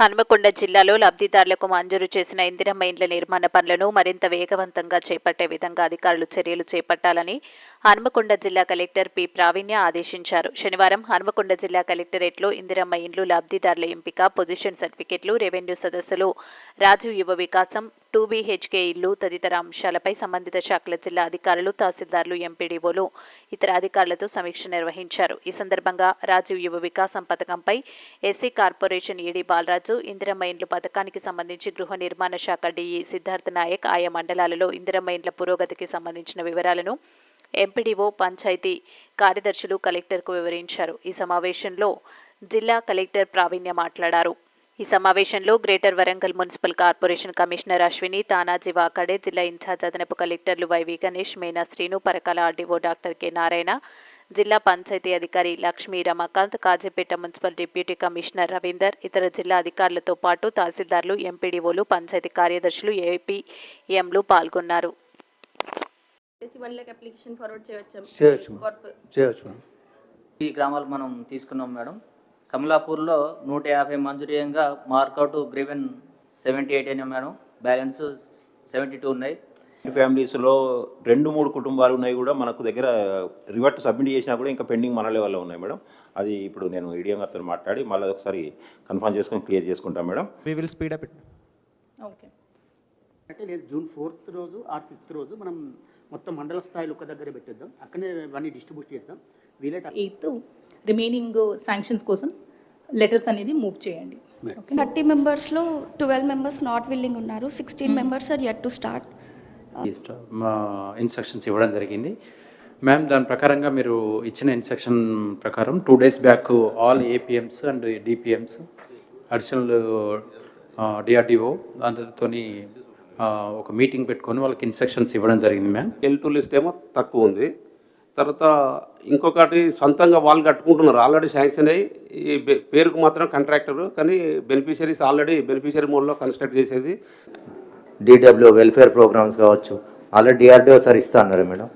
హన్మకొండ జిల్లాలో లబ్ధిదారులకు మంజూరు చేసిన ఇందిరమ్మ ఇండ్ల నిర్మాణ పనులను మరింత వేగవంతంగా చేపట్టే విధంగా అధికారులు చర్యలు చేపట్టాలని హన్మకొండ జిల్లా కలెక్టర్ పి ప్రావీణ్య ఆదేశించారు. శనివారం హన్మకొండ జిల్లా కలెక్టరేట్లో ఇందిరమ్మ ఇండ్లు లబ్ధిదారుల ఎంపిక పొజిషన్ సర్టిఫికెట్లు రెవెన్యూ సదస్సులు రాజీవ్ యువ వికాసం టూ బీహెచ్కే ఇల్లు తదితర అంశాలపై సంబంధిత శాఖల జిల్లా అధికారులు తహసీల్దార్లు ఎంపీడీఓలు ఇతర అధికారులతో సమీక్ష నిర్వహించారు. ఈ సందర్భంగా రాజీవ్ యువ వికాసం పథకంపై SC corporation ED Balaraju Indiramma ఇండ్లు పథకానికి సంబంధించి గృహ నిర్మాణ శాఖ డిఈ సిద్ధార్థ నాయక్ ఆయా మండలాలలో ఇందిరమ్మ ఇండ్ల పురోగతికి సంబంధించిన వివరాలను ఎంపీడీఓ పంచాయతీ కార్యదర్శులు కలెక్టర్కు వివరించారు. ఈ సమావేశంలో జిల్లా కలెక్టర్ ప్రావీణ్య మాట్లాడారు. ఈ సమావేశంలో greater Warangal municipal corporation commissioner Ashwini Tanaji Wakade జిల్లా ఇన్ఛార్జ్ అదనపు కలెక్టర్లు YV Ganesh Meena Srinu Parakala RDO doctor K Narayana జిల్లా పంచాయతీ అధికారి Lakshmi Ramakanth Kazipet municipal deputy commissioner Ravinder ఇతర జిల్లా అధికారులతో పాటు తహసీల్దార్లు ఎంపీడీఓలు పంచాయతీ కార్యదర్శులు ఏపీఎంలు పాల్గొన్నారు. ఈ గ్రామాలు మనం తీసుకున్నాం మేడం. కమలాపూర్లో నూట యాభై మంజూరీయంగా మార్కౌట్ గ్రీవెన్ సెవెంటీ ఎయిట్ అయినా మేడం బ్యాలెన్స్ సెవెంటీ టూ ఉన్నాయి. ఫ్యామిలీస్లో రెండు మూడు కుటుంబాలు ఉన్నాయి కూడా మనకు దగ్గర రివర్ట్ సబ్మిట్ చేసినా కూడా ఇంకా పెండింగ్ మన లెవెల్లో ఉన్నాయి మేడం. అది ఇప్పుడు నేను ఈడిఎం గారితో మాట్లాడి మళ్ళీ ఒకసారి కన్ఫర్మ్ చేసుకొని క్లియర్ చేసుకుంటాం madam. We will speed up it. Okay. అంటే లేదు జూన్ ఫోర్త్ రోజు ఆర్ ఫిఫ్త్ రోజు మనం మొత్తం మండల స్థాయిలో ఒక దగ్గర పెట్టేద్దాం. అక్కడనే ఇవన్నీ డిస్ట్రిబ్యూట్ చేద్దాం. వీలైతే రిమైనింగ్ శాంక్షన్స్ కోసం లెటర్స్ అనేది మూవ్ చేయండి. థర్టీ మెంబర్స్లో ట్వెల్వ్ మెంబర్స్ నాట్ విల్లింగ్ ఉన్నారు. Sixteen members are yet to start instructions ఇవ్వడం జరిగింది. మ్యామ్ దాని ప్రకారంగా మీరు ఇచ్చిన ఇన్స్ట్రక్షన్ ప్రకారం two days back all APMs and DPMs additional DRDO అందరితోని ఆ, ఒక మీటింగ్ పెట్టుకొని వాళ్ళకి ఇన్స్ట్రక్షన్స్ ఇవ్వడం జరిగింది మ్యామ్ ఎల్ టూ లిస్ట్ ఏమో తక్కువ ఉంది. తర్వాత ఇంకొకటి సొంతంగా వాళ్ళు కట్టుకుంటున్నారు. ఆల్రెడీ శాంక్షన్ అయ్యి ఈ పేరుకు మాత్రం కాంట్రాక్టర్ కానీ బెనిఫిషరీస్ ఆల్రెడీ బెనిఫిషరీ మోడ్లో కన్స్ట్రక్ట్ చేసేది. డిడబ్ల్యూ వెల్ఫేర్ ప్రోగ్రామ్స్ కావచ్చు. అలా డిఆర్డిఓ సార్ ఇస్తా అన్నారు మేడం?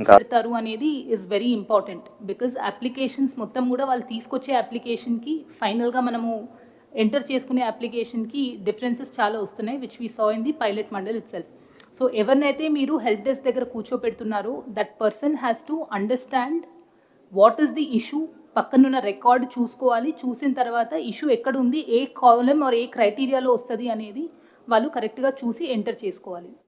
ఇంకా పెడతారు అనేది is very important because applications మొత్తం కూడా వాళ్ళు తీసుకొచ్చే అప్లికేషన్కి ఫైనల్గా మనము ఎంటర్ చేసుకునే అప్లికేషన్కి డిఫరెన్సెస్ చాలా వస్తున్నాయి which we saw in the pilot mandal itself so ఎవరినైతే మీరు హెల్ప్ డెస్క్ దగ్గర కూర్చోపెడుతున్నారో that person has to understand what is the issue పక్కనున్న రికార్డ్ చూసుకోవాలి. చూసిన తర్వాత ఇష్యూ ఎక్కడ ఉంది ఏ కాలం ఆర్ ఏ క్రైటీరియాలో వస్తుంది అనేది వాళ్ళు కరెక్ట్గా చూసి ఎంటర్ చేసుకోవాలి.